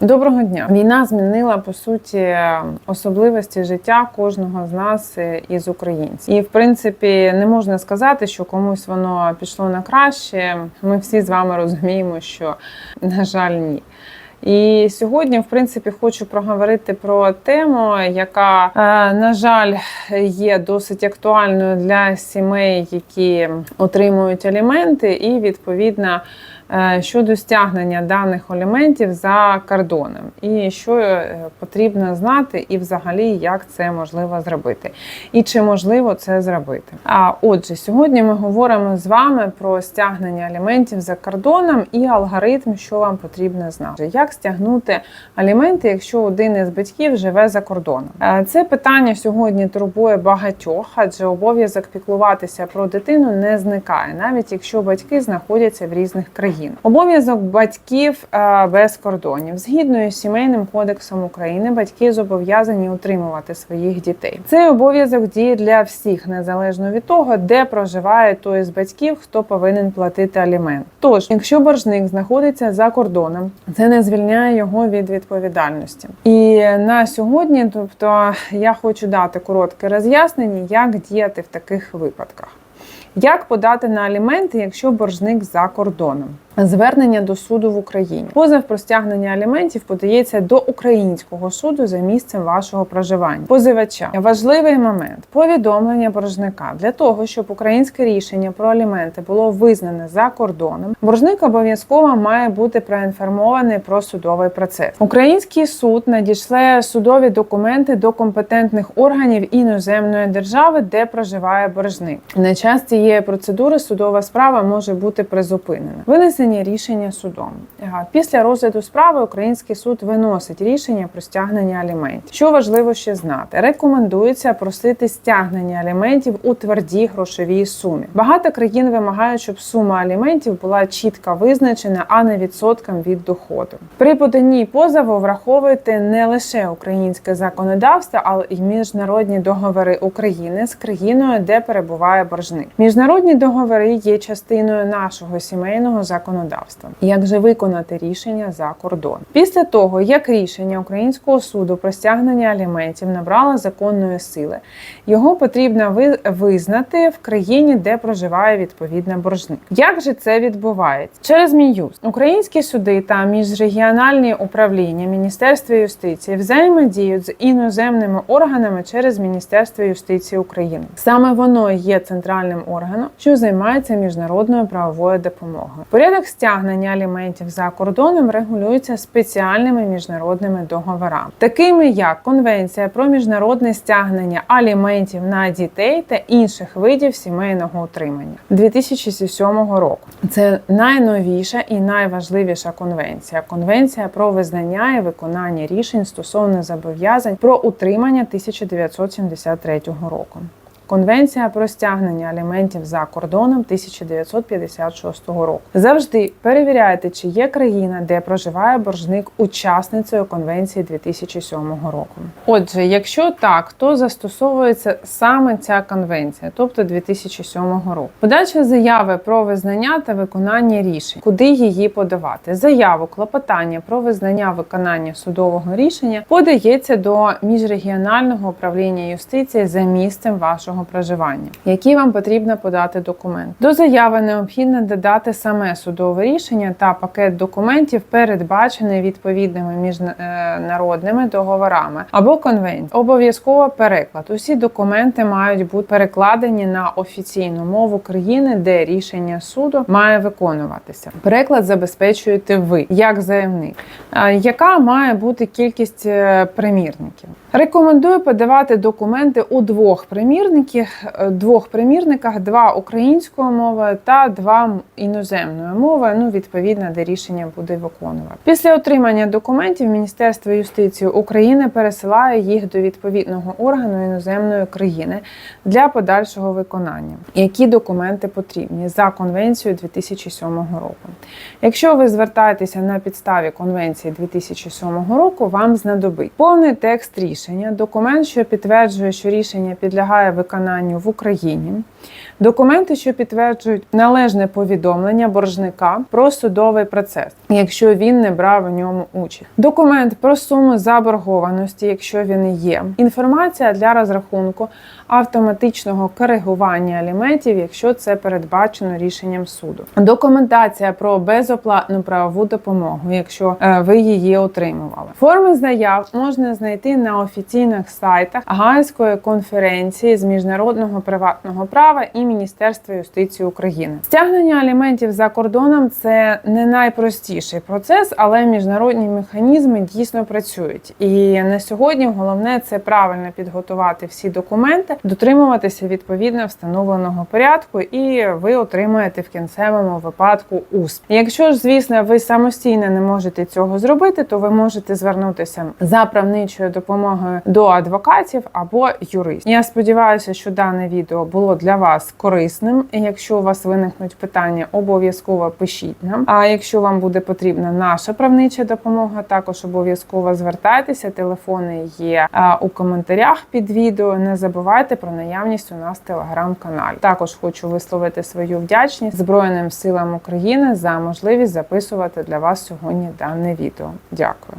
Доброго дня. Війна змінила по суті особливості життя кожного з нас із українців. І в принципі не можна сказати, що комусь воно пішло на краще. Ми всі з вами розуміємо, що на жаль, ні. І сьогодні, в принципі, хочу проговорити про тему, яка, е, на жаль, є досить актуальною для сімей, які отримують аліменти, і відповідно щодо стягнення даних аліментів за кордоном, і що е, потрібно знати, і взагалі як це можливо зробити, і чи можливо це зробити. А отже, сьогодні ми говоримо з вами про стягнення аліментів за кордоном і алгоритм, що вам потрібно знати. Як стягнути аліменти, якщо один із батьків живе за кордоном? Е, Це питання сьогодні турбує багатьох, адже обов'язок піклуватися про дитину не зникає, навіть якщо батьки знаходяться в різних країнах. Обов'язок батьків е, без кордонів згідно із сімейним кодексом України, батьки зобов'язані утримувати своїх дітей. Цей обов'язок діє для всіх, незалежно від того, де проживає той з батьків, хто повинен платити алімент. Тож, якщо боржник знаходиться за кордоном, це не звільняє його від відповідальності. І на сьогодні, тобто, я хочу дати коротке роз'яснення, як діяти в таких випадках. Як подати на аліменти, якщо боржник за кордоном? Звернення до суду в Україні. Позов про стягнення аліментів подається до українського суду за місцем вашого проживання. Позивача важливий момент повідомлення боржника для того, щоб українське рішення про аліменти було визнане за кордоном. Боржник обов'язково має бути проінформований про судовий процес. Український суд надішле судові документи до компетентних органів іноземної держави, де проживає боржник. На час цієї процедури судова справа може бути призупинена. Винесення рішення судом. Після розгляду справи український суд виносить рішення про стягнення аліментів. Що важливо ще знати, рекомендується просити стягнення аліментів у твердій грошовій сумі. Багато країн вимагають, щоб сума аліментів була чітко визначена, а не відсотком від доходу. При поданні позову враховуйте не лише українське законодавство, але й міжнародні договори України з країною, де перебуває боржник. Міжнародні договори є частиною нашого сімейного законодавства. Як же виконати рішення за кордон? Після того, як рішення українського суду про стягнення аліментів набрало законної сили, його потрібно визнати в країні, де проживає відповідна боржник. Як же це відбувається? Через Мін'юст українські суди та міжрегіональні управління Міністерства юстиції взаємодіють з іноземними органами через Міністерство юстиції України. Саме воно є центральним органом, що займається міжнародною правовою допомогою. Порядок стягнення аліментів за кордоном регулюється спеціальними міжнародними договорами, такими як Конвенція про міжнародне стягнення аліментів на дітей та інших видів сімейного утримання 2007 року. Це найновіша і найважливіша конвенція. Конвенція про визнання і виконання рішень стосовно зобов'язань про утримання 1973 року. Конвенція про стягнення аліментів за кордоном 1956 року. Завжди перевіряйте, чи є країна, де проживає боржник учасницею конвенції 2007 року. Отже, якщо так, то застосовується саме ця конвенція, тобто 2007 року. Подача заяви про визнання та виконання рішень, куди її подавати. Заяву клопотання про визнання виконання судового рішення подається до міжрегіонального управління юстиції за місцем вашого проживання, які вам потрібно подати документ. До заяви необхідно додати саме судове рішення та пакет документів, передбачений відповідними міжнародними договорами або конвенціями. Обов'язково переклад. Усі документи мають бути перекладені на офіційну мову країни, де рішення суду має виконуватися. Переклад забезпечуєте ви як заявник. Яка має бути кількість е, примірників? Рекомендую подавати документи у двох примірниках, е, двох примірниках, два українською мовою та два іноземною мовою. Ну, відповідно, де рішення буде виконувати. Після отримання документів Міністерство юстиції України пересилає їх до відповідного органу іноземної країни для подальшого виконання. Які документи потрібні за конвенцією 2007 року? Якщо ви звертаєтеся на підставі конвенції 2007 року, вам знадобить повний текст рішення, документ, що підтверджує, що рішення підлягає виконанню виконанню в Україні, документи, що підтверджують належне повідомлення боржника про судовий процес, якщо він не брав у ньому участь, документ про суму заборгованості, якщо він є, інформація для розрахунку автоматичного коригування аліментів, якщо це передбачено рішенням суду, документація про безоплатну правову допомогу, якщо е, ви її отримували. Форми заяв можна знайти на офіційних сайтах Гаазької конференції з міжнародного приватного права і Міністерства юстиції України. Стягнення аліментів за кордоном це не найпростіший процес, але міжнародні механізми дійсно працюють. І на сьогодні головне це правильно підготувати всі документи, дотримуватися відповідно встановленого порядку, і ви отримаєте в кінцевому випадку успіх. Якщо ж, звісно, ви самостійно не можете цього зробити, то ви можете звернутися за правничою допомогою до адвокатів або юристів. Я сподіваюся, що дане відео було для вас корисним. Якщо у вас виникнуть питання, обов'язково пишіть нам. А якщо вам буде потрібна наша правнича допомога, також обов'язково звертайтеся. Телефони є у коментарях під відео. Не забувайте про наявність у нас телеграм-каналі. Також хочу висловити свою вдячність Збройним силам України за можливість записувати для вас сьогодні дане відео. Дякую.